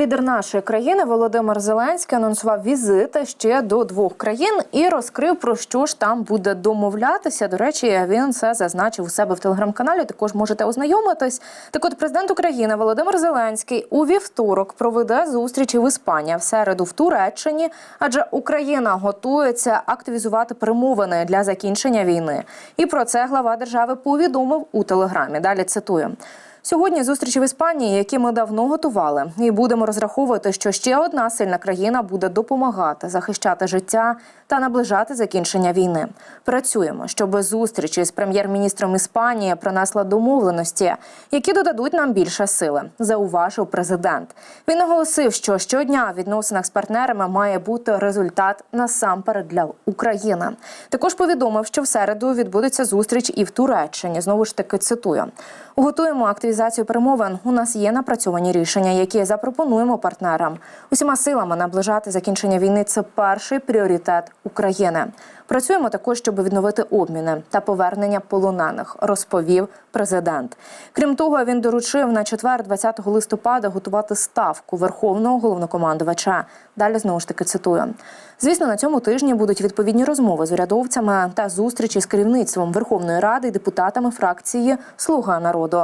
Лідер нашої країни Володимир Зеленський анонсував візити ще до двох країн і розкрив про що ж там буде домовлятися. До речі, він це зазначив у себе в телеграм-каналі. Також можете ознайомитись. Так, от президент України Володимир Зеленський у вівторок проведе зустрічі в Іспанії в середу в Туреччині, адже Україна готується активізувати перемовини для закінчення війни. І про це глава держави повідомив у телеграмі. Далі цитую. Сьогодні зустрічі в Іспанії, які ми давно готували, і будемо розраховувати, що ще одна сильна країна буде допомагати захищати життя та наближати закінчення війни. Працюємо, щоб зустрічі з прем'єр-міністром Іспанії принесла домовленості, які додадуть нам більше сили. Зауважив президент. Він наголосив, що щодня в відносинах з партнерами має бути результат насамперед для України. Також повідомив, що в середу відбудеться зустріч і в Туреччині. Знову ж таки цитую. Готуємо активізацію перемовин. У нас є напрацьовані рішення, які запропонуємо партнерам. Усіма силами наближати закінчення війни це перший пріоритет України. Працюємо також, щоб відновити обміни та повернення полонених, розповів президент. Крім того, він доручив на четвер, 20 листопада, готувати ставку верховного головнокомандувача. Далі знову ж таки цитую. Звісно, на цьому тижні будуть відповідні розмови з урядовцями та зустрічі з керівництвом Верховної Ради і депутатами фракції Слуга народу.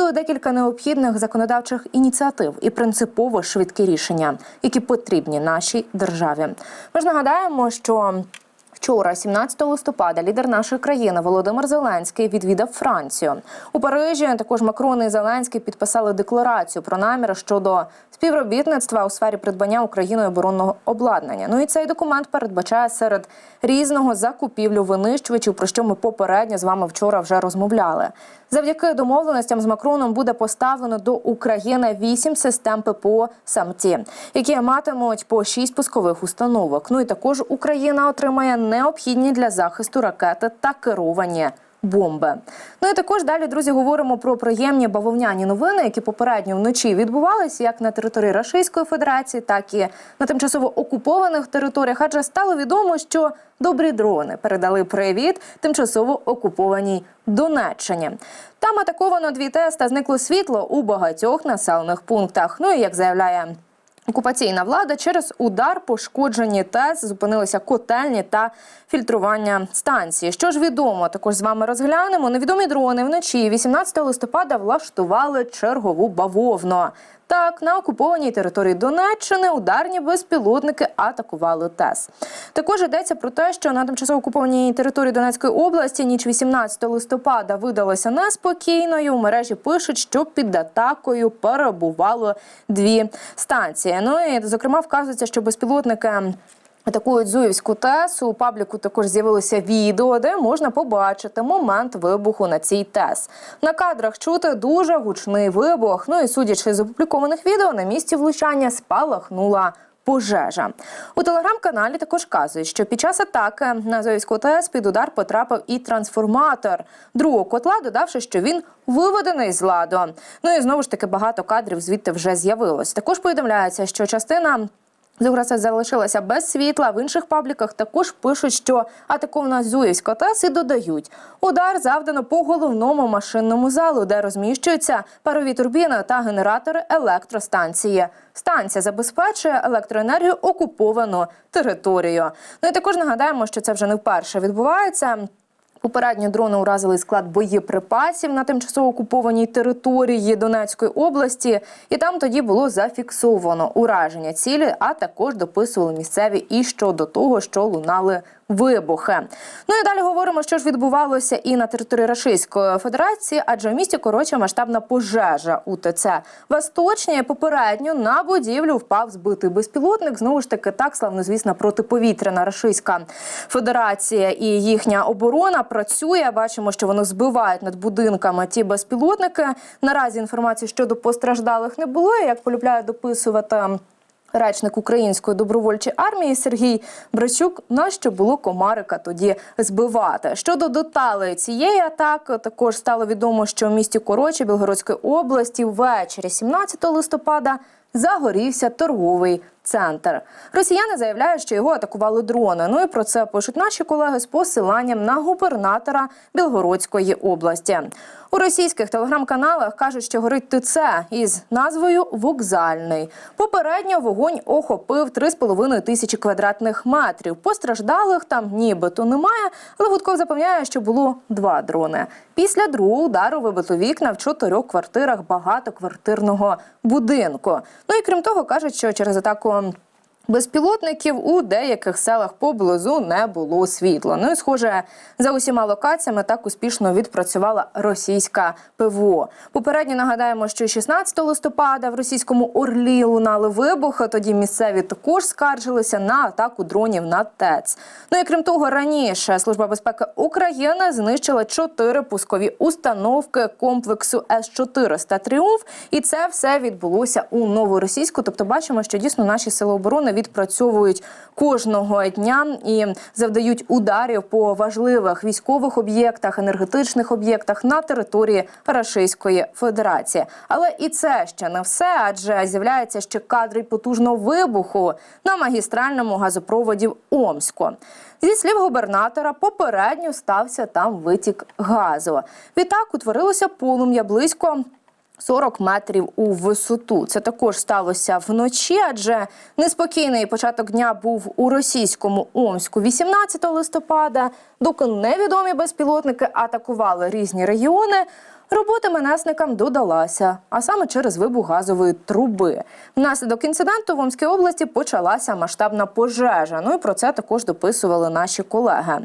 Готує декілька необхідних законодавчих ініціатив і принципово швидкі рішення, які потрібні нашій державі. Ми ж нагадаємо, що. Вчора, 17 листопада, лідер нашої країни Володимир Зеленський відвідав Францію. У Парижі також Макрон і Зеленський підписали декларацію про наміри щодо співробітництва у сфері придбання Україною оборонного обладнання. Ну і цей документ передбачає серед різного закупівлю винищувачів, про що ми попередньо з вами вчора вже розмовляли. Завдяки домовленостям з Макроном буде поставлено до України вісім систем ППО «Самті», які матимуть по шість пускових установок. Ну і також Україна отримає необхідні для захисту ракети та керовані. Бомби. Ну і також далі, друзі, говоримо про приємні бавовняні новини, які попередньо вночі відбувалися як на території Російської Федерації, так і на тимчасово окупованих територіях. Адже стало відомо, що добрі дрони передали привіт тимчасово окупованій Донеччині. Там атаковано дві ТЕС та зникло світло у багатьох населених пунктах. Ну і як заявляє. Окупаційна влада через удар пошкоджені ТЕС зупинилися котельні та фільтрування станції. Що ж відомо, також з вами розглянемо. Невідомі дрони вночі 18 листопада влаштували чергову бавовну. Так, на окупованій території Донеччини ударні безпілотники атакували ТЕС. Також йдеться про те, що на тимчасово окупованій території Донецької області ніч 18 листопада видалася неспокійною. У мережі пишуть, що під атакою перебувало дві станції. Ну і зокрема вказується, що безпілотники. Атакують Зуївську ТЕС. У пабліку також з'явилося відео, де можна побачити момент вибуху на цій ТЕС. На кадрах чути дуже гучний вибух. Ну і судячи з опублікованих відео, на місці влучання спалахнула. Пожежа у телеграм-каналі також кажуть, що під час атаки на Зоївську ТЕС під удар потрапив і трансформатор другого котла, додавши, що він виведений з ладу. Ну і знову ж таки багато кадрів звідти вже з'явилось. Також повідомляється, що частина Зуграса залишилася без світла. В інших пабліках також пишуть, що атакована Зуївська ТЕС і додають удар завдано по головному машинному залу, де розміщуються парові турбіни та генератори електростанції. Станція забезпечує електроенергію окуповану територію. Ну і також нагадаємо, що це вже не вперше відбувається. Попередньо дрони уразили склад боєприпасів на тимчасово окупованій території Донецької області, і там тоді було зафіксовано ураження цілі, а також дописували місцеві і щодо того, що лунали вибухи. Ну і далі говоримо, що ж відбувалося і на території Російської Федерації, адже в місті коротше масштабна пожежа у ТЦ Восточні. Попередньо на будівлю впав збитий безпілотник. Знову ж таки, так славнозвісна протиповітряна Російська Федерація і їхня оборона працює. Бачимо, що вони збивають над будинками ті безпілотники. Наразі інформації щодо постраждалих не було. Як полюбляє дописувати. Речник української добровольчої армії Сергій Брачук на що було комарика тоді збивати. Щодо деталей цієї атаки, також стало відомо, що в місті Корочі Білгородської області ввечері 17 листопада загорівся торговий центр. Росіяни заявляють, що його атакували дрони. Ну і про це пишуть наші колеги з посиланням на губернатора Білгородської області. У російських телеграм-каналах кажуть, що горить ТЦ із назвою Вокзальний. Попередньо вогонь охопив 3,5 тисячі квадратних метрів. Постраждалих там нібито немає, але Гудков запевняє, що було два дрони. Після другого удару вибито вікна в чотирьох квартирах багатоквартирного будинку. Ну і крім того, кажуть, що через атаку. around Безпілотників у деяких селах поблизу не було світла. Ну і схоже, за усіма локаціями так успішно відпрацювала російська ПВО. Попередньо нагадаємо, що 16 листопада в російському Орлі лунали вибухи. Тоді місцеві також скаржилися на атаку дронів на ТЕЦ. Ну і крім того, раніше Служба безпеки України знищила чотири пускові установки комплексу С-400 Тріумф, і це все відбулося у новоросійську. Тобто, бачимо, що дійсно наші сили оборони відпрацьовують кожного дня і завдають ударів по важливих військових об'єктах, енергетичних об'єктах на території Російської Федерації. Але і це ще не все, адже з'являються ще кадри потужного вибуху на магістральному газопроводі в Омську. Зі слів губернатора, попередньо стався там витік газу. Відтак утворилося полум'я близько 40 метрів у висоту. Це також сталося вночі, адже неспокійний початок дня був у російському Омську 18 листопада, доки невідомі безпілотники атакували різні регіони. Робота менесникам додалася, а саме через вибух газової труби. Внаслідок інциденту в Омській області почалася масштабна пожежа. Ну і про це також дописували наші колеги.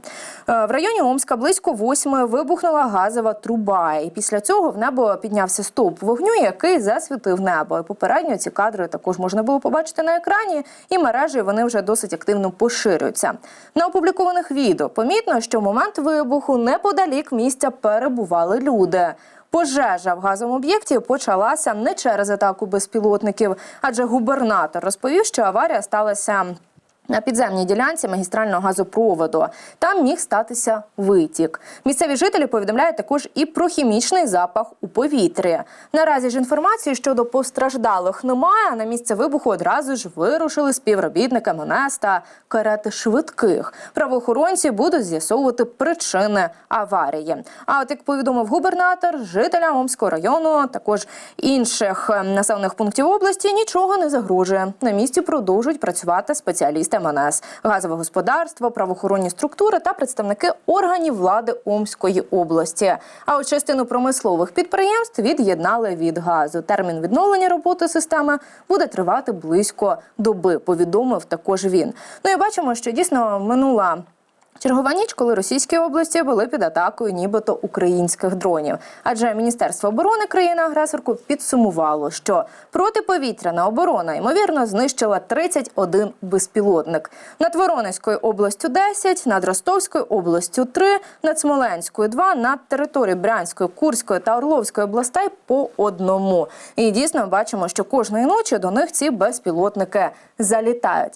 Е, В районі Омська близько восьмої вибухнула газова труба. І після цього в небо піднявся стовп вогню, який засвітив небо. І попередньо ці кадри також можна було побачити на екрані, і мережі вони вже досить активно поширюються. На опублікованих відео помітно, що в момент вибуху неподалік місця перебували люди. Пожежа в газовому об'єкті почалася не через атаку безпілотників, адже губернатор розповів, що аварія сталася. На підземній ділянці магістрального газопроводу там міг статися витік. Місцеві жителі повідомляють також і про хімічний запах у повітрі. Наразі ж інформації щодо постраждалих немає. На місце вибуху одразу ж вирушили співробітники МНС та карети швидких. Правоохоронці будуть з'ясовувати причини аварії. А от як повідомив губернатор, жителям Омського району, також інших е, населених пунктів області нічого не загрожує. На місці продовжують працювати спеціалісти МНС, газове господарство, правоохоронні структури та представники органів влади Омської області. А от частину промислових підприємств від'єднали від газу. Термін відновлення роботи системи буде тривати близько доби. Повідомив також він. Ну і бачимо, що дійсно минула. Чергова ніч, коли російські області були під атакою, нібито українських дронів. Адже Міністерство оборони країни-агресорку підсумувало, що протиповітряна оборона ймовірно знищила 31 безпілотник. Над Воронезькою областю 10, над Ростовською областю 3, над Смоленською 2, над територією Брянської, Курської та Орловської областей по одному. І дійсно бачимо, що кожної ночі до них ці безпілотники залітають.